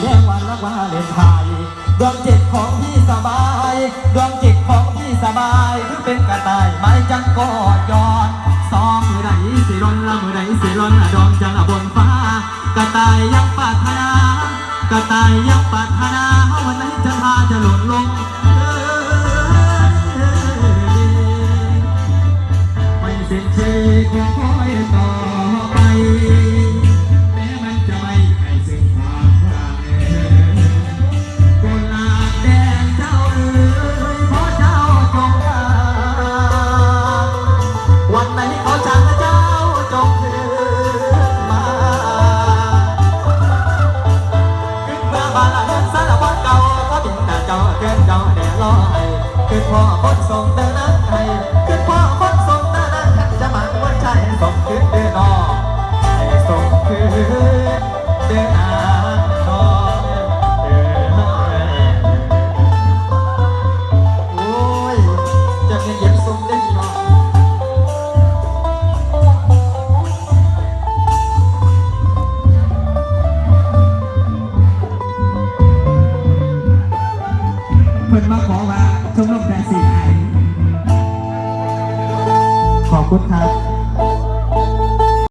แดงวันรักวาเลนไทยดวงจิตของพี่สบาย ดวงจิตของพี่สบายหรือเป็นกระต่ายไม่จังกอดยอดซองมือใดสิรนละมือใดสิรนละดองจังละบนฟ้า กระต่ายยังปัารถนากระต่ายยังปัารถนาวันไหนจะพาจะหล่นลงไม่เสียใจคงคอยต่อ เงินสารวัตรเก่าก็บินแต่เจ้าเกินเจ้าแด่ลอยขึ้นพ่อคนส่งเดินนั้นให้คือพ่อคนส่งเดินนั้นขันจะมาวันใจส่งขึ้นเดินนอส่งคืน พิ่นมาขอว่าชมรมแดนสีไอขอบคุณครับ